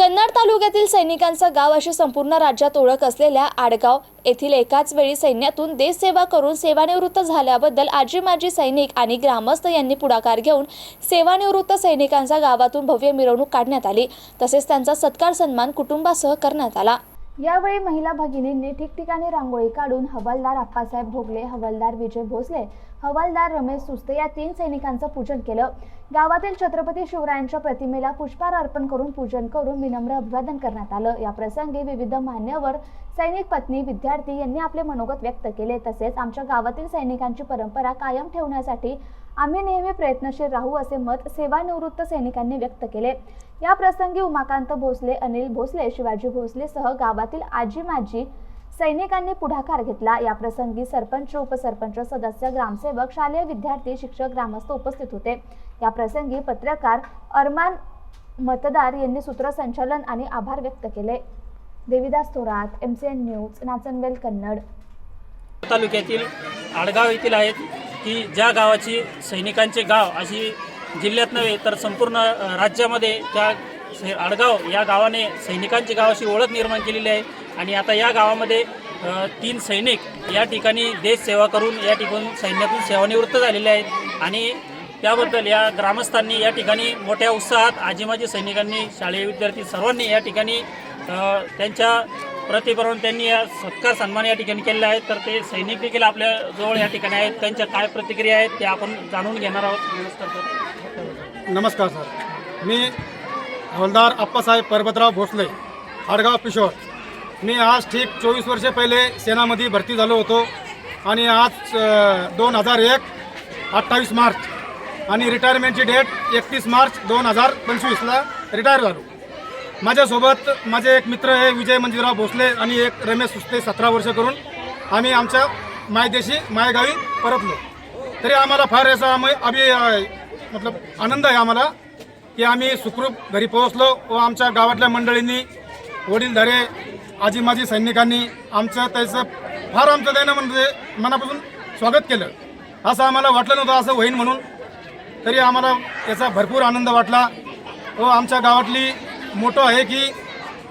कन्नड तालुक्यातील सैनिकांचं गाव अशी संपूर्ण राज्यात ओळख असलेल्या आडगाव येथील एकाच वेळी सैन्यातून देशसेवा करून सेवानिवृत्त झाल्याबद्दल आजी माजी सैनिक आणि ग्रामस्थ यांनी पुढाकार घेऊन सेवानिवृत्त सैनिकांचा गावातून भव्य मिरवणूक काढण्यात आली. तसेच त्यांचा सत्कार सन्मान कुटुंबासह करण्यात आला. यावेळी महिला भगिनींनी ठिकठिकाणी रांगोळी काढून हवालदार अप्पासाहेब भोगले हवालदार विजय भोसले हवालदार रमेश सुस्ते या तीन सैनिकांचं पूजन केलं. गावातील छत्रपती शिवरायांच्या प्रतिमेला पुष्पहार अर्पण करून पूजन करून विनम्र अभिवादन करण्यात आलं. या प्रसंगी विविध मान्यवर सैनिक पत्नी विद्यार्थी यांनी आपले मनोगत व्यक्त केले. तसेच आमच्या गावातील सैनिकांची परंपरा कायम ठेवण्यासाठी आम्ही नेहमी प्रयत्नशील राहू असे मत सेवानिवृत्त सैनिकांनी व्यक्त केले. या प्रसंगी उमाकांत भोसले अनिल भोसले शिवाजी भोसलेसह गावातील आजी माजी सैनिकांनी पुढाकार घेतला. या प्रसंगी सरपंच उपसरपंच सदस्य ग्रामसेवक शालेय विद्यार्थी शिक्षक ग्रामस्थ उपस्थित होते. या प्रसंगी पत्रकार अरमान मतदार यांनी सूत्रसंचालन आणि आभार व्यक्त केले. Devidas Thorat M C N news Nachanwel Kannad. तालुक्यातील आडगाव येथील आहेत. की ज्या गावाची सैनिकांचे गाव अशी जिल्ह्यात नव्हे तर संपूर्ण राज्यामध्ये त्या आडगाव या गावाने सैनिकांची गावाशी ओळख निर्माण केलेली आहे. आणि आता या गावामध्ये तीन सैनिक या ठिकाणी देश सेवा करून या ठिकाणी सैन्यातून सेवानिवृत्त झालेले आहेत. आणि त्याबद्दल या ग्रामस्थांनी या ठिकाणी मोठ्या उत्साहात आजीमाजी सैनिकांनी शालेय विद्यार्थी सर्वांनी या ठिकाणी त्यांच्या प्रतिपर्वण त्यांनी या सत्कार सन्मान या ठिकाणी केलेले आहे तर ते सैनिक देखील आपल्या जवळ या ठिकाणी आहेत. त्यांच्या काय प्रतिक्रिया आहेत ते आपण जाणून घेणार आहोत. नमस्कार सर. नमस्कार सर. मी हवलदार अप्पासाहेब परबतराव भोसले हाडगाव पिशोर. मी आज ठीक चोवीस वर्षे पहिले सेनामध्ये भरती झालो होतो आणि आज दोन हजार एक अठ्ठावीस मार्च आणि रिटायरमेंटची डेट एकतीस मार्च दोन हजार पंचवीसला रिटायर झालो. माझ्यासोबत माझे एक मित्र आहे विजय मंजीराव भोसले आणि एक रमेश सुस्ते सतरा वर्ष करून आम्ही आमच्या मायदेशी मायगावी परतलो. तरी आम्हाला फार याचा आम्ही अभि मतलब आनंद आहे आम्हाला की आम्ही सुखरूप घरी पोहोचलो व आमच्या गावातल्या मंडळींनी वडीलधारे आजी माजी सैनिकांनी आमचं त्याचं फार आमचं त्यानं म्हणजे मनापासून स्वागत केलं. असं आम्हाला वाटलं नव्हतं असं होईन म्हणून. तरी आम्हाला याचा भरपूर आनंद वाटला व आमच्या गावातली मोठं आहे की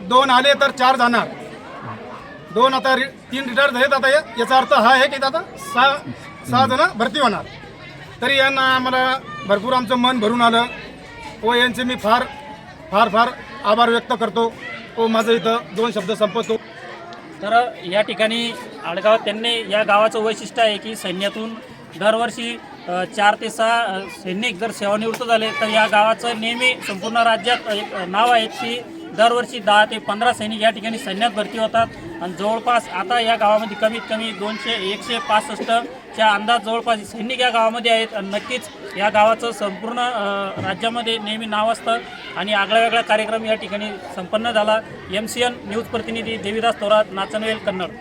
दोन आले तर चार जाणार. दोन आता रि तीन रिटायर झालेत आता. याचा अर्थ हा आहे की आता सहा सहा जण भरती होणार. तरी यांना आम्हाला भरपूर आमचं मन भरून आलं. व यांचे मी फार फार फार आभार व्यक्त करतो. व माझं इथं दोन शब्द संपवतो. तर या ठिकाणी आडगाव त्यांनी या गावाचं वैशिष्ट्य आहे की सैन्यातून दरवर्षी चार ते सहा सैनिक जर सेवानिवृत्त झाले तर या गावाचं नेहमी संपूर्ण राज्यात एक नाव आहे की दरवर्षी दहा ते पंधरा सैनिक या ठिकाणी सैन्यात भरती होतात. आणि जवळपास आता या गावामध्ये कमीत कमी दोनशे एकशे पासष्टच्या अंदाज जवळपास सैनिक या गावामध्ये आहेत. आणि नक्कीच या गावाचं संपूर्ण राज्यामध्ये नेहमी नाव असतं. आणि आगळा वेगळा कार्यक्रम या ठिकाणी संपन्न झाला. एम सी एन न्यूज प्रतिनिधी देवीदास थोरात नाचनवेल कन्नड.